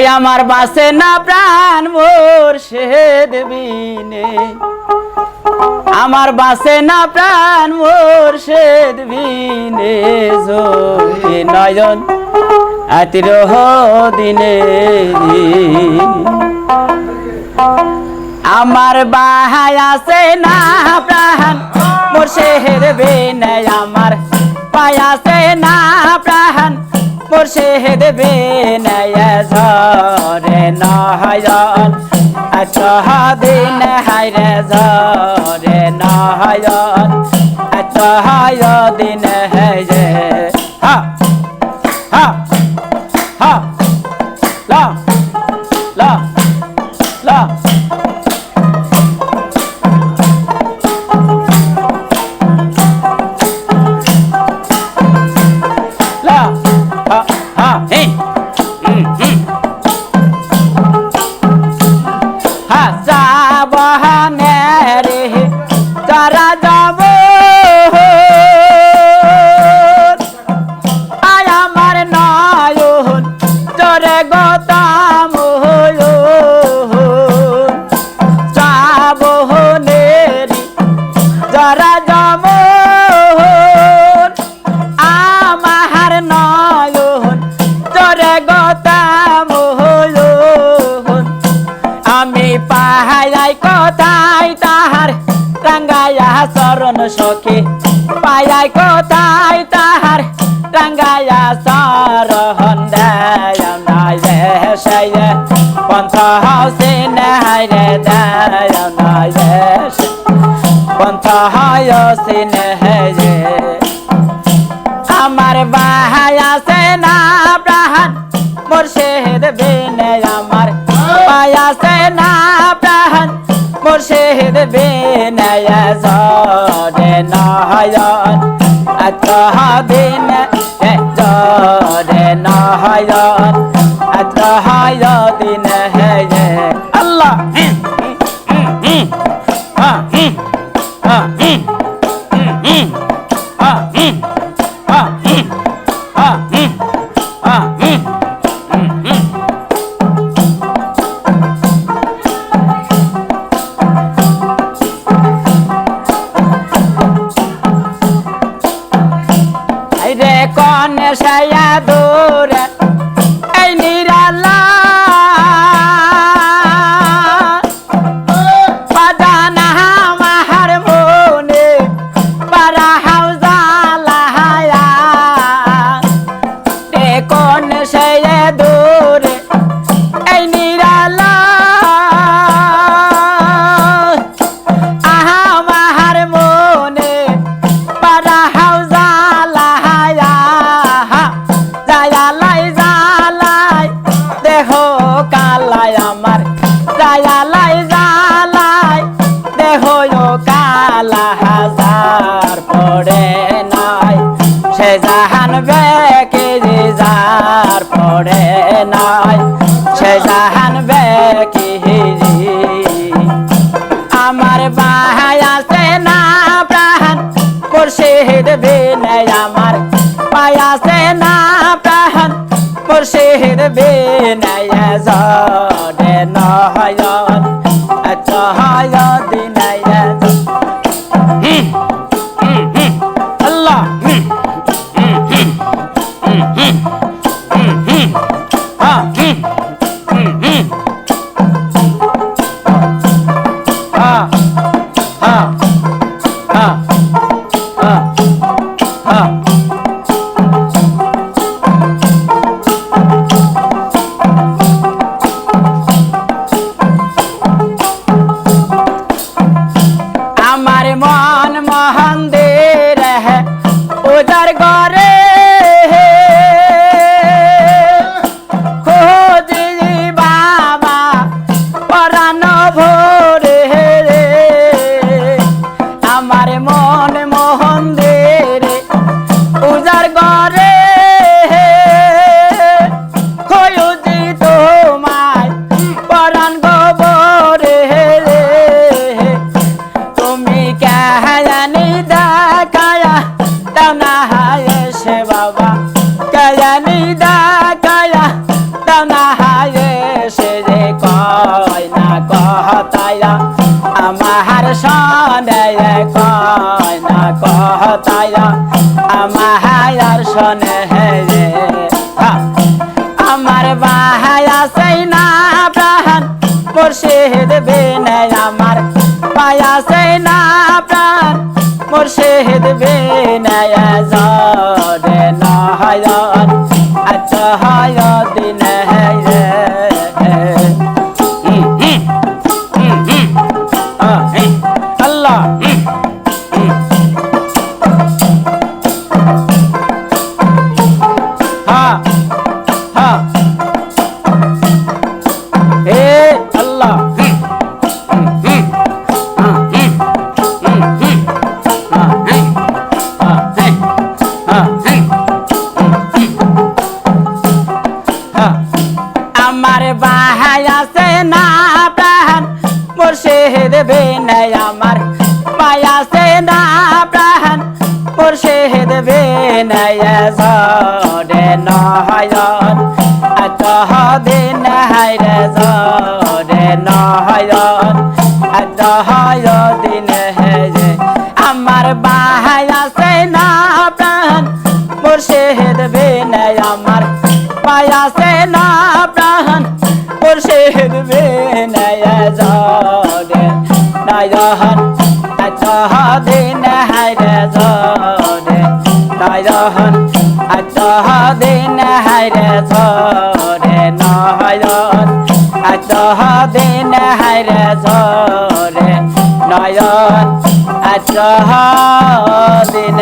ওই আমার বাসে না প্রাণ মোর শেদ বিনে। আমার বাসে না প্রাণ মোর শেদ বিনে জোরে নয়ন আতিরহ দিনে আমার বাহাই আছে না প্রাণ মোর শেহের বেনে। আমার পায়াছে না প্রাণ মোর শেহের বেনে ঝরে নয়ন আচ্ছা দিন হাইরে ঝরে নয়ন আচ্ছা দিন হ্যাঁ হা হা। তোরে গতাম আমি পাহাই কোথায় তাহার রাঙ্গায়া চরণ সখী। পায়াই কোথায় তাহার রাঙ্গায়া চরণ দেয় পন্থ হাসে নাই রে দেয় পন্থ হাসে নাই আমার বাহাই আছে না প্রাণ মোর শেহেদ বেনে আমার পায়াছে না প্রাণ। মোর শেহেদ বেনে জরে নয়ন আত্মহ দিন জরে নয়ন হয় দিন কন সায়া দূরে যার পড়ে নাই। সে জাহান বেকে আমার বাহাই আছে না প্রাণ মুর্শিদ বিনয় আমার পায়াছে না প্রাণ মুর্শিদ বিনয় জরে আমার শনে কয় না কথায়, আমার সনে হা। আমার বাহায়া সেই না প্রাণ, মুর্শিদ বিনে আমার পায়া সেই না প্রাণ, মুর্শিদ পায়াছে না প্রাণ, মুর্শিদ বিনয় জরে নয়ন। আতহ দিন হাইরে জরে নয়ন আতহ দিন হেরে আমার বাহাই আছে না প্রাণ, মুর্শিদ বিনয় আমার পায়াছে না প্রাণ, মুর্শিদ বিনয় জরে নয়ন। দিন হাইরে জরে নয়ন আতহ দিন হাইরে জরে নয়ন আতহ দিন হাইরে জরে নয়ন আতহ দিন